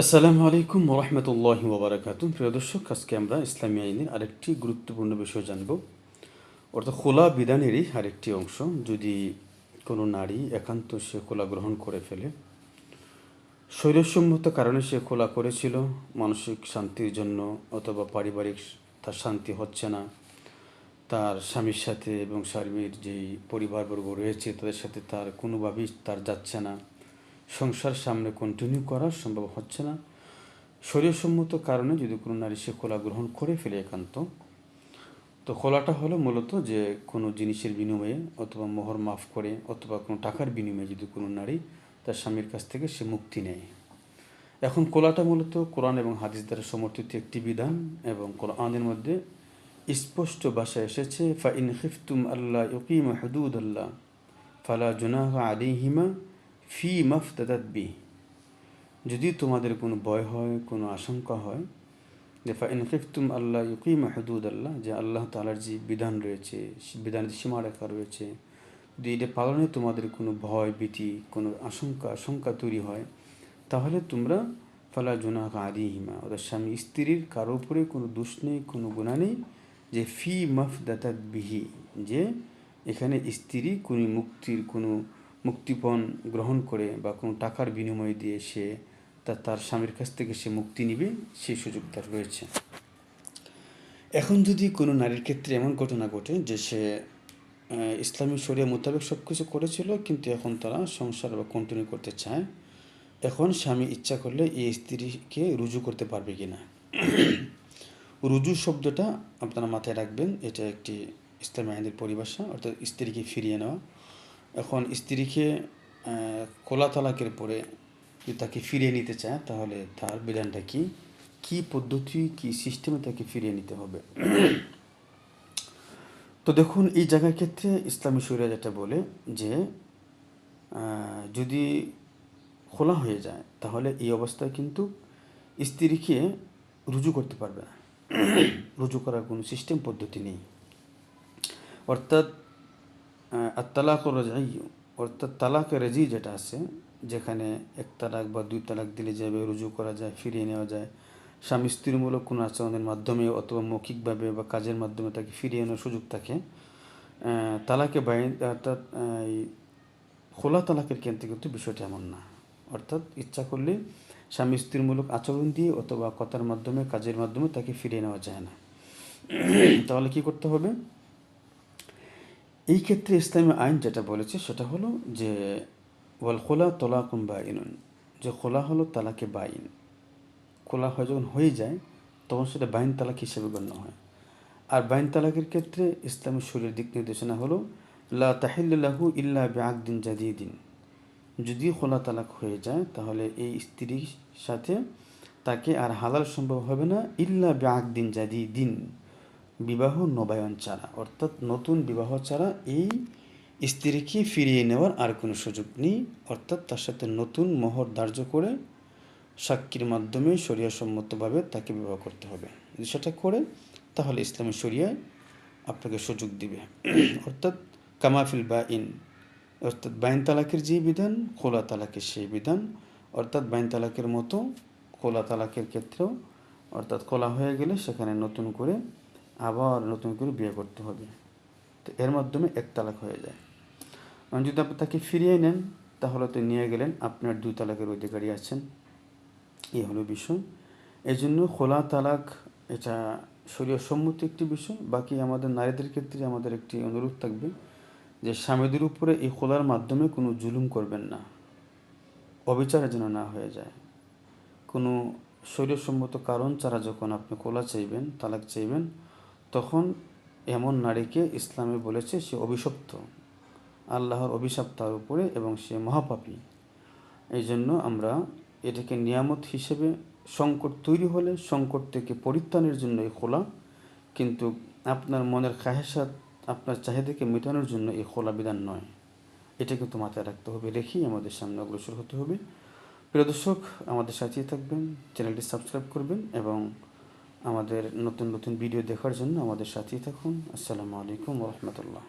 আসসালামু আলাইকুম ওরহমতুল্লাহ ওবরাকাত প্রিয় দর্শক, আজকে আমরা ইসলামী আইনের আরেকটি গুরুত্বপূর্ণ বিষয় জানব। অর্থাৎ খোলা বিধানেরই আরেকটি অংশ। যদি কোনো নারী একান্ত সে খোলা গ্রহণ করে ফেলে শরীরসম্মত কারণে সে খোলা করেছিল, মানসিক শান্তির জন্য অথবা পারিবারিক তার শান্তি হচ্ছে না, তার স্বামীর সাথে এবং স্বামীর যেই পরিবারবর্গ রয়েছে, তাদের সাথে তার কোনোভাবেই তার যাচ্ছে না সংসার সামনে কন্টিনিউ করা সম্ভব হচ্ছে না। শরীরসম্মত কারণে যদি কোনো নারী সে খোলা গ্রহণ করে ফেলে একান্ত, তো খোলাটা হলো মূলত যে কোনো জিনিসের বিনিময়ে অথবা মোহর মাফ করে অথবা কোনো টাকার বিনিময়ে যদি কোনো নারী তার স্বামীর কাছ থেকে সে মুক্তি নেয়। এখন কোলাটা মূলত কোরআন এবং হাদিস দ্বারা সমর্থিত একটি বিধান এবং কোরআনের মধ্যে স্পষ্ট ভাষায় এসেছে, ফা ইন খিফতুম আল্লাহ ইকিম হদুদ আল্লাহ ফালা জুনাহ আলিহিমা ফি মাফতাদাত বি। যদি তোমাদের কোনো ভয় হয়, কোনো আশঙ্কা হয়, যে ফা ইন খিফতুম আল্লাহ ইকিম হদুদ আল্লাহ, যে আল্লাহ তালার যে বিধান রয়েছে বিধানের সীমারেখা রয়েছে, যদি এটা পালনে তোমাদের কোনো ভয়, ভীতি, কোনো আশঙ্কা আশঙ্কা তৈরি হয়, তাহলে তোমরা ফালা জোনাকা আদিহিমা ওদের স্বামী স্ত্রীর কারও উপরে কোনো দোষ নেই, কোনো গুণা নেই, যে ফি মাফ দাতাত বিহি, যে এখানে স্ত্রী কোনো মুক্তির কোনো মুক্তিপণ গ্রহণ করে বা কোনো টাকার বিনিময় দিয়ে সে তার স্বামীর কাছ থেকে সে মুক্তি নিবে, সেই সুযোগ তার রয়েছে। এখন যদি কোনো নারীর ক্ষেত্রে এমন ঘটনা ঘটে যে সে ইসলামী শরিয়া মোতাবেক সব কিছু করেছিল, কিন্তু এখন তারা সংসার বা কন্টিনিউ করতে চায়, এখন স্বামী ইচ্ছা করলে এই স্ত্রীকে রুজু করতে পারবে কি না রুজু শব্দটা আপনারা মাথায় রাখবেন, এটা একটি ইসলামী আইনের পরিভাষা, অর্থাৎ স্ত্রীকে ফিরিয়ে নেওয়া। এখন স্ত্রীকে কোলা তালাকের পরে যদি তাকে ফিরিয়ে নিতে চায়, তাহলে তার বিধানটা কি? কী পদ্ধতি, কী সিস্টেমে তাকে ফিরিয়ে নিতে হবে? তো দেখুন, এই জায়গার ক্ষেত্রে ইসলামী শরিয়া যেটা বলে যে যদি খোলা হয়ে যায়, তাহলে এই অবস্থায় কিন্তু স্ত্রীকে রুজু করতে পারবে না। রুজু করার কোনো সিস্টেম পদ্ধতি নেই। অর্থাৎ আর তালাক রাজাই অর্থাৎ তালাক রেজি যেটা আছে, যেখানে এক তালাক বা দুই তালাক দিলে যাবে রুজু করা যায়, ফিরিয়ে নেওয়া যায়, স্বামী স্ত্রীমূলক কোনো আচরণের মাধ্যমে অথবা মৌখিকভাবে বা কাজের মাধ্যমে তাকে ফিরিয়ে আনার সুযোগ থাকে। তালাকে বাইন, অর্থাৎ এই খোলা তালাকের কেন্দ্রে কিন্তু বিষয়টা এমন না। অর্থাৎ ইচ্ছা করলে স্বামী স্ত্রীমূলক আচরণ দিয়ে অথবা কথার মাধ্যমে, কাজের মাধ্যমে তাকে ফিরিয়ে নেওয়া যায় না। তাহলে কি করতে হবে? এই ক্ষেত্রে ইসলামী আইন যেটা বলেছে সেটা হলো যে, ওয়াল খোলা তলাকুম বাইনুন, যে খোলা হলো তালাকে বাইন। খোলা হয় যখন হয়ে যায়, তখন সেটা বাইন তালাক হিসেবে গণ্য হয়। আর বাইন তালাকের ক্ষেত্রে ইসলামী শরীর দিক নির্দেশনা হলো, লা তাহিল্লাহু ইল্লা বে ব্যাকদিন জাদিদিন। যদি খোলা তালাক হয়ে যায়, তাহলে এই স্ত্রীর সাথে তাকে আর হালাল সম্ভব হবে না, ইল্লা ব্যাকদিন জাদি দিন বিবাহ নবায়ন ছাড়া, অর্থাৎ নতুন বিবাহ ছাড়া এই স্ত্রীকে ফিরিয়ে নেওয়ার আর কোনো সুযোগ নেই, অর্থাৎ তার সাথে নতুন মোহর ধার্য করে সাক্ষীর মাধ্যমে সম্মতভাবে তাকে বিবাহ করতে হবে। যদি সেটা করে, তাহলে ইসলামী শরিয়ায় আপনাকে সুযোগ দিবে। অর্থাৎ কামাফিল বা ইন অর্থাৎ বাইন তালাকের যে বিধান, খোলা তালাকের সেই বিধান, অর্থাৎ বাইন তালাকের মতো খোলা তালাকের ক্ষেত্রেও, অর্থাৎ খোলা হয়ে গেলে সেখানে নতুন করে আবার নতুন করে বিয়ে করতে হবে। তো এর মাধ্যমে এক তালাক হয়ে যায়। যদি আপনি তাকে ফিরিয়ে নেন, তাহলে তো নিয়ে গেলেন, আপনার দুই তালাকের অধিকারী আছেন। এই হলো বিষয়। এই জন্য খোলা তালাক, এটা শরীয় সম্মত একটি বিষয়। বাকি আমাদের নারীদের ক্ষেত্রে আমাদের একটি অনুরোধ থাকবে যে স্বামীদের উপরে এই খোলার মাধ্যমে কোনো জুলুম করবেন না। অবিচার যেন না হয়ে যায়। কোনো শরীরসম্মত কারণ ছাড়া যখন আপনি খোলা চাইবেন, তালাক চাইবেন তখন এমন নারীকে ইসলামে বলেছে সে অভিশপ্ত। আল্লাহর অভিশাপ তার উপরে এবং সে মহাপাপী। এই জন্য আমরা এটাকে নিয়ামত হিসেবে সংকট তৈরি হলে সংকট থেকে পরিত্রাণের জন্য এই খোলা, কিন্তু আপনার মনের খাহেসাত আপনার চাহিদাকে মেটানোর জন্য এই খোলা বিধান নয়। এটা কিন্তু মাথায় রাখতে হবে, রেখেই আমাদের সামনে অগ্রসর হতে হবে। প্রিয় দর্শক, আমাদের সাথেই থাকবেন, চ্যানেলটি সাবস্ক্রাইব করবেন এবং আমাদের নতুন নতুন ভিডিও দেখার জন্য আমাদের সাথেই থাকুন। আসসালামু আলাইকুম রহমতুল্লাহ।